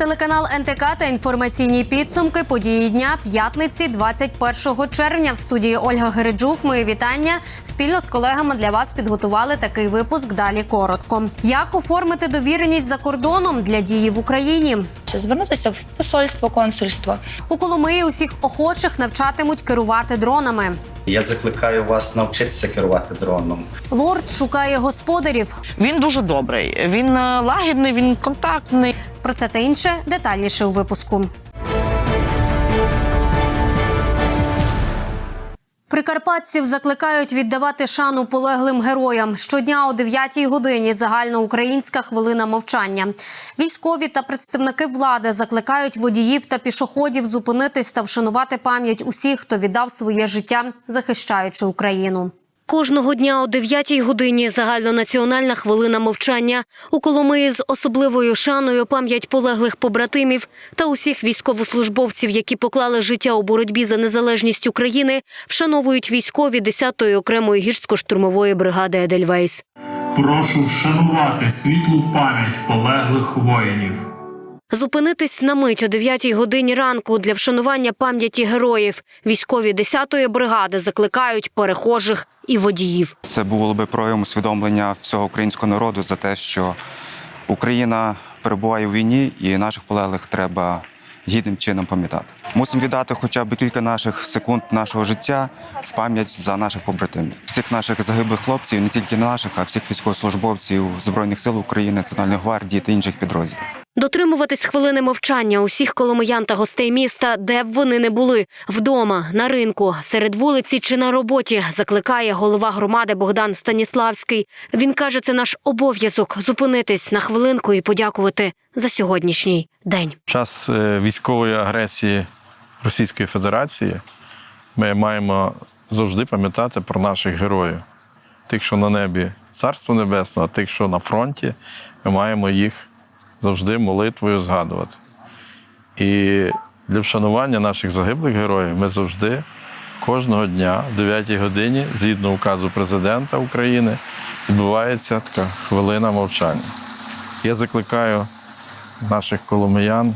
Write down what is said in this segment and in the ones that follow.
телеканал НТК та інформаційні підсумки події дня п'ятниці 21 червня. В студії Ольга Гереджук. Мої вітання спільно з колегами для вас підготували такий випуск. Далі коротко. Як оформити довіреність за кордоном для дії в Україні? Звернутися в посольство, консульство. У Коломиї усіх охочих навчатимуть керувати дронами. Я закликаю вас навчитися керувати дроном. Лорд шукає господарів. Він дуже добрий. Він е, лагідний, він контактний. Про це та інше детальніше у випуску. Прикарпатців закликають віддавати шану полеглим героям. Щодня о 9-й годині загальноукраїнська хвилина мовчання. Військові та представники влади закликають водіїв та пішоходів зупинитись та вшанувати пам'ять усіх, хто віддав своє життя, захищаючи Україну. Кожного дня о 9-й годині загальнонаціональна хвилина мовчання у Коломиї з особливою шаною пам'ять полеглих побратимів та усіх військовослужбовців, які поклали життя у боротьбі за незалежність України, вшановують військові 10-ї окремої гірсько-штурмової бригади Едельвейс. Прошу вшанувати світлу пам'ять полеглих воїнів. Зупинитись на мить о 9-й годині ранку для вшанування пам'яті героїв. Військові 10-ї бригади закликають перехожих і водіїв. Це було би проявом усвідомлення всього українського народу за те, що Україна перебуває у війні, і наших полеглих треба гідним чином пам'ятати. Мусимо віддати хоча б кілька наших секунд нашого життя в пам'ять за наших побратимів, всіх наших загиблих хлопців, не тільки наших, а всіх військовослужбовців збройних сил України, Національної гвардії та інших підрозділів. Дотримуватись хвилини мовчання усіх коломиян та гостей міста, де б вони не були вдома, на ринку, серед вулиці чи на роботі, закликає голова громади Богдан Станіславський. Він каже, це наш обов'язок зупинитись на хвилинку і подякувати за сьогоднішній день. Час е, військової агресії Російської Федерації ми маємо завжди пам'ятати про наших героїв. Тих, що на небі царство небесне, а тих, що на фронті, ми маємо їх завжди молитвою згадувати. І для вшанування наших загиблих героїв ми завжди кожного дня, в 9 годині, згідно указу президента України, відбувається така хвилина мовчання. Я закликаю наших коломиян,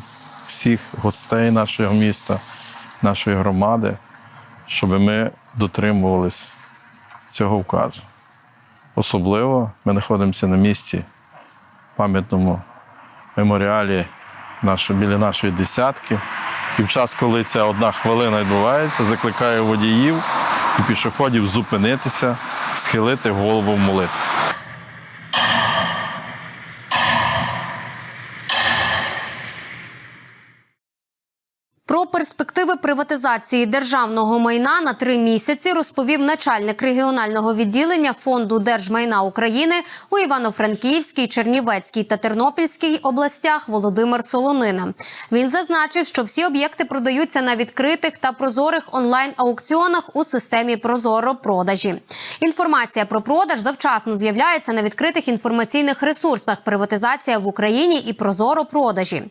всіх гостей нашого міста, нашої громади, щоб ми дотримувались цього указу. Особливо ми знаходимося на місці пам'ятному меморіалі нашої, біля нашої десятки. І в час, коли ця одна хвилина відбувається, закликаю водіїв і пішоходів зупинитися, схилити голову в молитву. Про перспективи приватизації державного майна на три місяці розповів начальник регіонального відділення фонду держмайна України у Івано-Франківській, Чернівецькій та Тернопільській областях Володимир Солонина. Він зазначив, що всі об'єкти продаються на відкритих та прозорих онлайн-аукціонах у системі Прозоро продажі. Інформація про продаж завчасно з'являється на відкритих інформаційних ресурсах Приватизація в Україні і Прозоро продажі.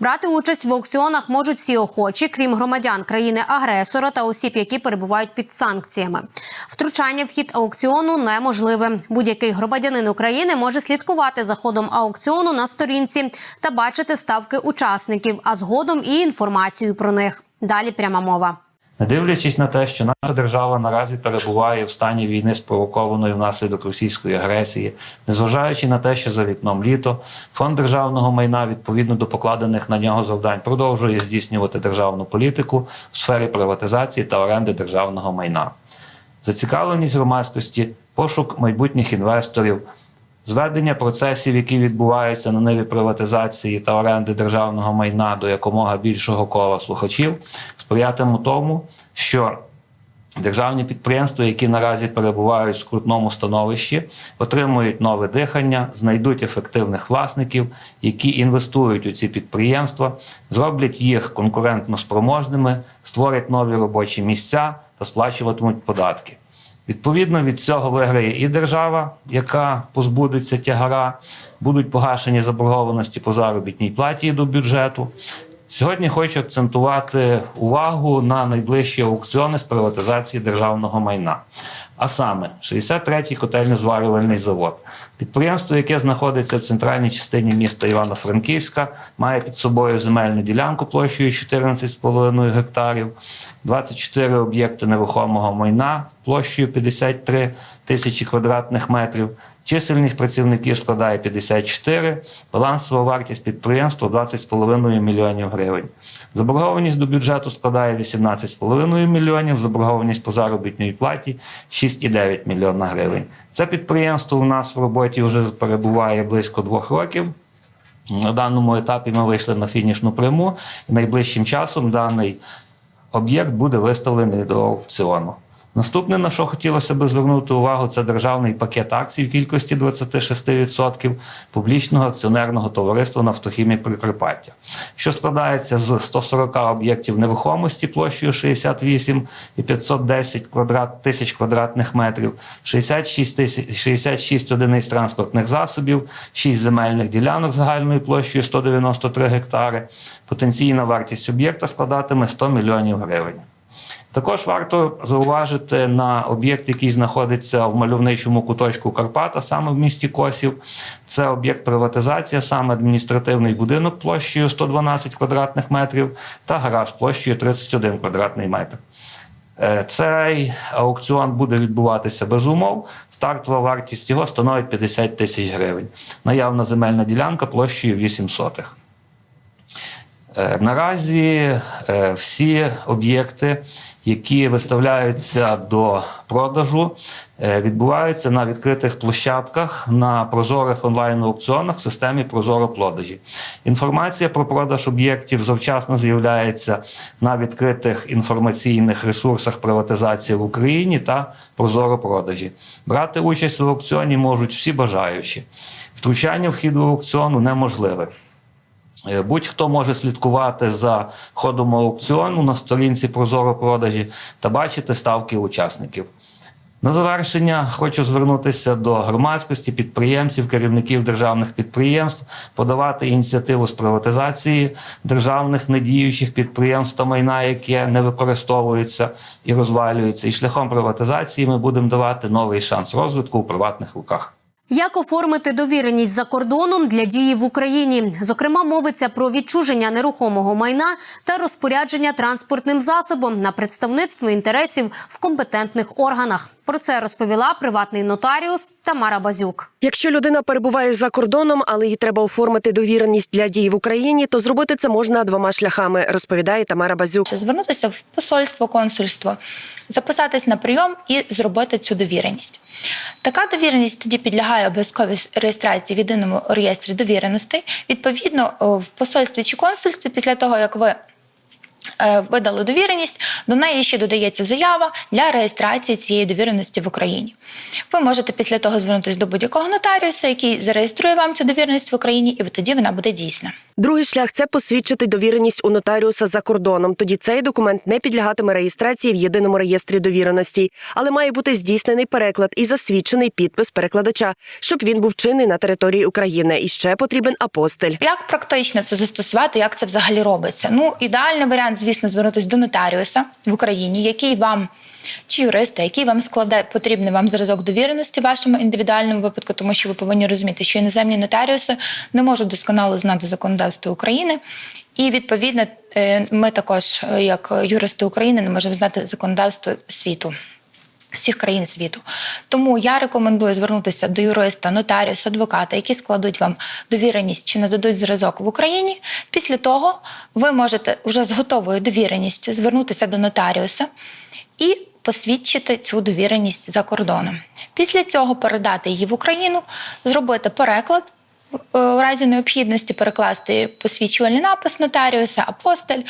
Брати участь в аукціонах можуть всі охочі, крім громадян країни-агресора та осіб, які перебувають під санкціями. Втручання в хід аукціону неможливе. Будь-який громадянин України може слідкувати за ходом аукціону на сторінці та бачити ставки учасників, а згодом і інформацію про них. Далі пряма мова. Не дивлячись на те, що наша держава наразі перебуває в стані війни, спровокованої внаслідок російської агресії, незважаючи на те, що за вікном літо, фонд державного майна відповідно до покладених на нього завдань продовжує здійснювати державну політику в сфері приватизації та оренди державного майна. Зацікавленість громадськості, пошук майбутніх інвесторів, зведення процесів, які відбуваються на ниві приватизації та оренди державного майна до якомога більшого кола слухачів, сприятимуть тому, що державні підприємства, які наразі перебувають в скрутному становищі, отримують нове дихання, знайдуть ефективних власників, які інвестують у ці підприємства, зроблять їх конкурентно спроможними, створять нові робочі місця та сплачуватимуть податки. Відповідно від цього виграє і держава, яка позбудеться тягара, будуть погашені заборгованості по заробітній платі до бюджету. Сьогодні хочу акцентувати увагу на найближчі аукціони з приватизації державного майна. А саме 63-й котельно-зварювальний завод. Підприємство, яке знаходиться в центральній частині міста Івано-Франківська, має під собою земельну ділянку площею 14,5 гектарів, 24 об'єкти нерухомого майна площею 53 тисячі квадратних метрів. Чисельних працівників складає 54, балансова вартість підприємства 20,5 мільйонів гривень. Заборгованість до бюджету складає 18,5 мільйонів, заборгованість по заробітній платі 6,9 мільйона гривень. Це підприємство у нас в роботі вже перебуває близько двох років. На даному етапі ми вийшли на фінішну пряму. і Найближчим часом даний об'єкт буде виставлений до аукціону. Наступне, на що хотілося би звернути увагу, це державний пакет акцій в кількості 26% публічного акціонерного товариства «Нафтохімік Прикарпаття», що складається з 140 об'єктів нерухомості площею 68 і 510 квадрат, тисяч квадратних метрів, 66, тисяч, 66 одиниць транспортних засобів, 6 земельних ділянок загальною площею 193 гектари. Потенційна вартість об'єкта складатиме 100 мільйонів гривень. Також варто зауважити на об'єкт, який знаходиться в мальовничому куточку Карпата, саме в місті Косів. Це об'єкт приватизація, саме адміністративний будинок площею 112 квадратних метрів та гараж площею 31 квадратний метр. Е, Цей аукціон буде відбуватися без умов. Стартова вартість його становить 50 тисяч гривень. Наявна земельна ділянка площею 8 сотих. Е, Наразі е, всі об'єкти, які виставляються до продажу, е, відбуваються на відкритих площадках на прозорих онлайн-аукціонах в системі Прозоро продажі. Інформація про продаж об'єктів завчасно з'являється на відкритих інформаційних ресурсах приватизації в Україні та Прозоро продажі. Брати участь в аукціоні можуть всі бажаючі. Втручання в хід аукціону неможливе. Е, Будь-хто може слідкувати за ходом аукціону на сторінці Прозоро продажі та бачити ставки учасників. На завершення хочу звернутися до громадськості, підприємців, керівників державних підприємств, подавати ініціативу з приватизації державних недіючих підприємств та майна, яке не використовується і розвалюється. І шляхом приватизації ми будемо давати новий шанс розвитку у приватних руках. Як оформити довіреність за кордоном для дії в Україні? Зокрема, мовиться про відчуження нерухомого майна та розпорядження транспортним засобом на представництво інтересів в компетентних органах. Про це розповіла приватний нотаріус Тамара Базюк. Якщо людина перебуває за кордоном, але їй треба оформити довіреність для дії в Україні, то зробити це можна двома шляхами, розповідає Тамара Базюк. Звернутися в посольство, консульство, записатись на прийом і зробити цю довіреність. Така довіреність тоді підлягає обов'язковій реєстрації в єдиному реєстрі довіреностей. Відповідно, в посольстві чи консульстві, після того як ви е, видали довіреність, до неї ще додається заява для реєстрації цієї довіреності в Україні. Ви можете після того звернутися до будь-якого нотаріуса, який зареєструє вам цю довіреність в Україні, і тоді вона буде дійсна. Другий шлях це посвідчити довіреність у нотаріуса за кордоном. Тоді цей документ не підлягатиме реєстрації в єдиному реєстрі довіреностей, але має бути здійснений переклад і засвідчений підпис перекладача, щоб він був чинний на території України. І ще потрібен апостиль. Як практично це застосувати, як це взагалі робиться? Ну, ідеальний варіант, звісно, звернутися до нотаріуса в Україні, який вам чи юриста, який вам складе потрібний вам зразок довіреності в вашому індивідуальному випадку, тому що ви повинні розуміти, що іноземні нотаріуси не можуть досконало знати законодавство України. І відповідно, е, ми також, е, як юристи України, не можемо знати законодавство світу. Всіх країн світу. Тому я рекомендую звернутися до юриста, нотаріуса, адвоката, які складуть вам довіреність чи нададуть зразок в Україні. Після того ви можете вже з готовою довіреністю звернутися до нотаріуса і посвідчити цю довіреність за кордоном. Після цього передати її в Україну, зробити переклад. Е, У разі необхідності перекласти посвідчувальний напис нотаріуса, апостиль,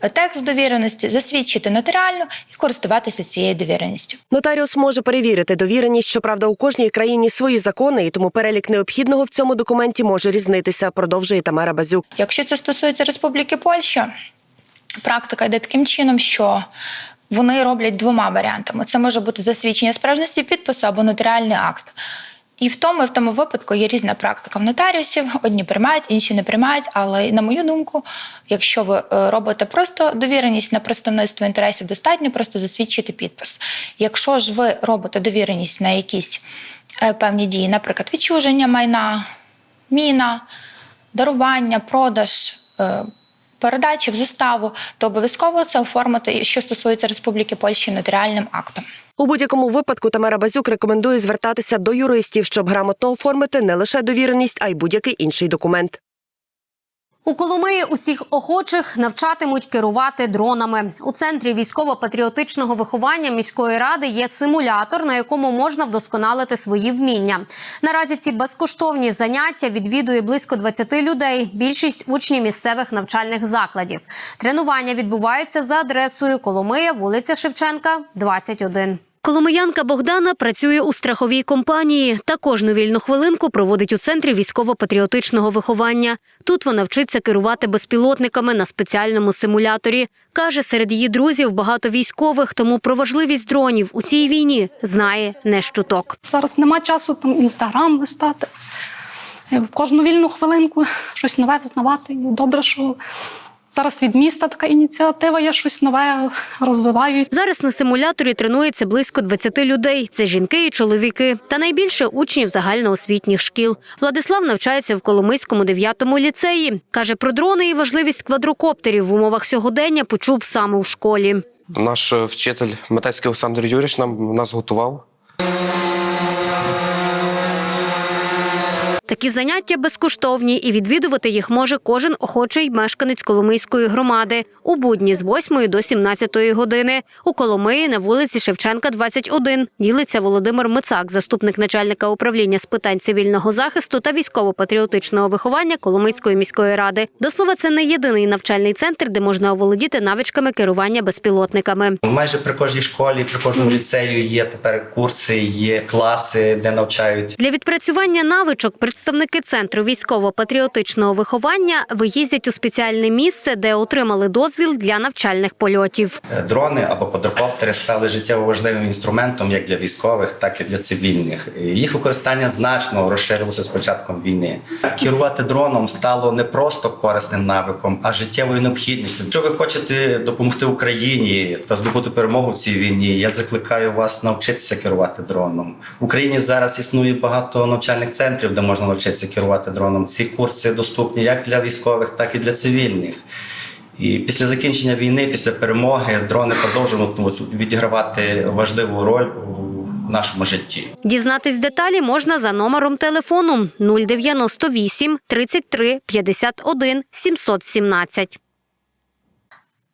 е, текст довіреності, засвідчити нотаріально і користуватися цією довіреністю. Нотаріус може перевірити довіреність. Щоправда, у кожній країні свої закони, і тому перелік необхідного в цьому документі може різнитися. Продовжує Тамара Базюк. Якщо це стосується Республіки Польща, практика йде таким чином, що вони роблять двома варіантами: це може бути засвідчення справжності підпису або нотаріальний акт. І в тому і в тому випадку є різна практика в нотаріусів. Одні приймають, інші не приймають. Але на мою думку, якщо ви е, робите просто довіреність на представництво інтересів, достатньо просто засвідчити підпис. Якщо ж ви робите довіреність на якісь е, певні дії, наприклад, відчуження майна, міна, дарування, продаж. Передачі в заставу, то обов'язково це оформити, що стосується Республіки Польщі, нотаріальним актом. У будь-якому випадку Тамара Базюк рекомендує звертатися до юристів, щоб грамотно оформити не лише довіреність, а й будь-який інший документ. У Коломиї усіх охочих навчатимуть керувати дронами. У центрі військово-патріотичного виховання міської ради є симулятор, на якому можна вдосконалити свої вміння. Наразі ці безкоштовні заняття відвідує близько 20 людей. Більшість учнів місцевих навчальних закладів. Тренування відбуваються за адресою Коломия, вулиця Шевченка, 21. Коломиянка Богдана працює у страховій компанії та кожну вільну хвилинку проводить у центрі військово-патріотичного виховання. Тут вона вчиться керувати безпілотниками на спеціальному симуляторі. Каже, серед її друзів багато військових, тому про важливість дронів у цій війні знає не щуток. Зараз нема часу там інстаграм листати. Е, В кожну вільну хвилинку щось нове взнавати. Добре, що зараз від міста така ініціатива, є щось нове розвивають. Зараз на симуляторі тренується близько 20 людей. Це жінки і чоловіки. Та найбільше учнів загальноосвітніх шкіл. Владислав навчається в Коломийському 9-му ліцеї. Каже, про дрони і важливість квадрокоптерів в умовах сьогодення почув саме у школі. Наш е, вчитель Метецький Олександр Юрійович нам нас готував. Такі заняття безкоштовні, і відвідувати їх може кожен охочий мешканець Коломийської громади у будні з 8 до 17 години. У Коломиї на вулиці Шевченка, 21, ділиться Володимир Мицак, заступник начальника управління з питань цивільного захисту та військово-патріотичного виховання Коломийської міської ради. До слова, це не єдиний навчальний центр, де можна оволодіти навичками керування безпілотниками. Майже при кожній школі, при кожному ліцею є тепер курси, є класи, де навчають Для відпрацювання навичок представники центру військово-патріотичного виховання виїздять у спеціальне місце, де отримали дозвіл для навчальних польотів. Е, Дрони або квадрокоптери стали життєво важливим інструментом як для військових, так і для цивільних. Їх використання значно розширилося з початком війни. Керувати дроном стало не просто корисним навиком, а життєвою необхідністю. Якщо ви хочете допомогти Україні та здобути перемогу в цій війні, я закликаю вас навчитися керувати дроном. В Україні зараз існує багато навчальних центрів, де можна навчитися керувати дроном. Ці курси доступні як для військових, так і для цивільних. І після закінчення війни, після перемоги, дрони продовжують відігравати важливу роль у нашому житті. Дізнатись деталі можна за номером телефону 098 33 51 717.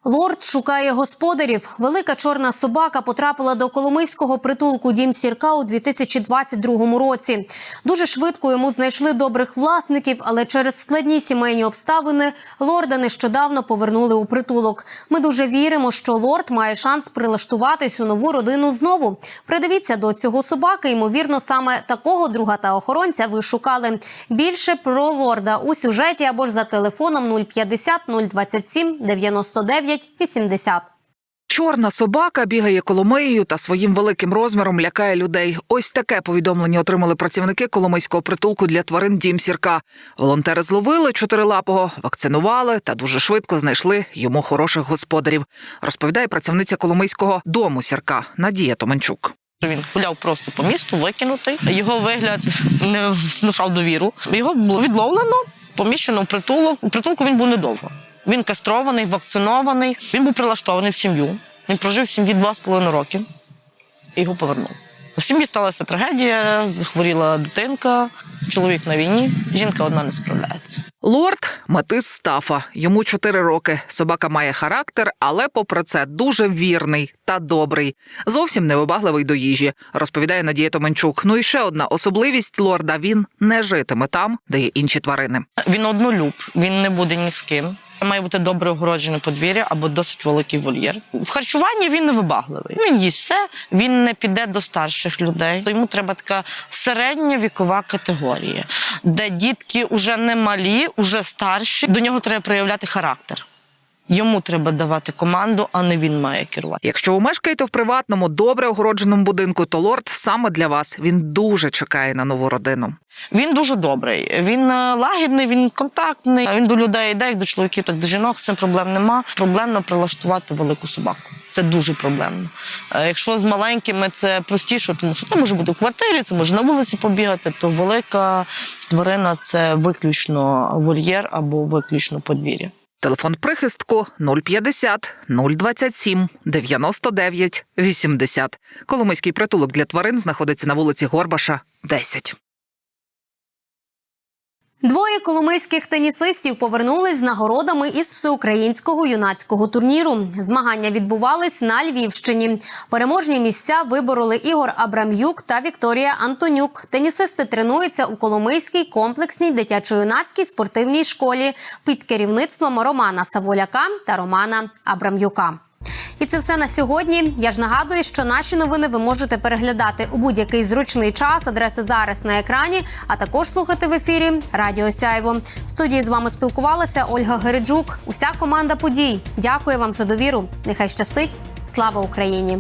Лорд шукає господарів. Велика чорна собака потрапила до коломийського притулку Дім Сірка у 2022 році. Дуже швидко йому знайшли добрих власників, але через складні сімейні обставини лорда нещодавно повернули у притулок. Ми дуже віримо, що лорд має шанс прилаштуватись у нову родину знову. Придивіться до цього собаки. Ймовірно, саме такого друга та охоронця ви шукали. Більше про лорда у сюжеті або ж за телефоном 050 027 99 80. Чорна собака бігає коломиєю та своїм великим розміром лякає людей. Ось таке повідомлення отримали працівники коломийського притулку для тварин Дім Сірка. Волонтери зловили чотирилапого, вакцинували та дуже швидко знайшли йому хороших господарів. Розповідає працівниця коломийського дому Сірка Надія Томенчук. Він гуляв просто по місту, викинутий. Його вигляд не внушав довіру. Його було відловлено, поміщено в притулок. У притулку він був недовго. Він кастрований, вакцинований. Він був прилаштований в сім'ю. Він прожив в сім'ї два з половиною роки і його повернув. У сім'ї сталася трагедія, захворіла дитинка, чоловік на війні, жінка одна не справляється. Лорд метис стафа. Йому чотири роки. Собака має характер, але попри це дуже вірний та добрий. Зовсім невибагливий до їжі, розповідає Надія Томенчук. Ну і ще одна особливість лорда: він не житиме там, де є інші тварини. Він однолюб, він не буде ні з ким. Має бути добре огороджене подвір'я або досить великий вольєр. В харчуванні він не вибагливий. Він їсть все, він не піде до старших людей. Йому треба така середня вікова категорія, де дітки вже не малі, вже старші. До нього треба проявляти характер. Йому треба давати команду, а не він має керувати. Якщо ви мешкаєте в приватному, добре огородженому будинку, то лорд саме для вас. Він дуже чекає на нову родину. Він дуже добрий. Він е, лагідний, він контактний. Він до людей йде, як до чоловіків, так до жінок. З цим проблем нема. Проблемно прилаштувати велику собаку. Це дуже проблемно. Е, Якщо з маленькими це простіше, тому що це може бути в квартирі, це може на вулиці побігати, то велика тварина це виключно вольєр або виключно подвір'я. Телефон прихистку 050 027 99 80. Коломийський притулок для тварин знаходиться на вулиці Горбаша, 10. Двоє коломийських тенісистів повернулись з нагородами із всеукраїнського юнацького турніру. Змагання відбувались на Львівщині. Переможні місця вибороли Ігор Абрам'юк та Вікторія Антонюк. Тенісисти тренуються у Коломийській комплексній дитячо-юнацькій спортивній школі під керівництвом Романа Саволяка та Романа Абрам'юка. І це все на сьогодні. Я ж нагадую, що наші новини ви можете переглядати у будь-який зручний час. Адреси зараз на екрані, а також слухати в ефірі Радіо Сяйво. В студії з вами спілкувалася Ольга Гереджук. Уся команда подій. Дякую вам за довіру. Нехай щастить. Слава Україні!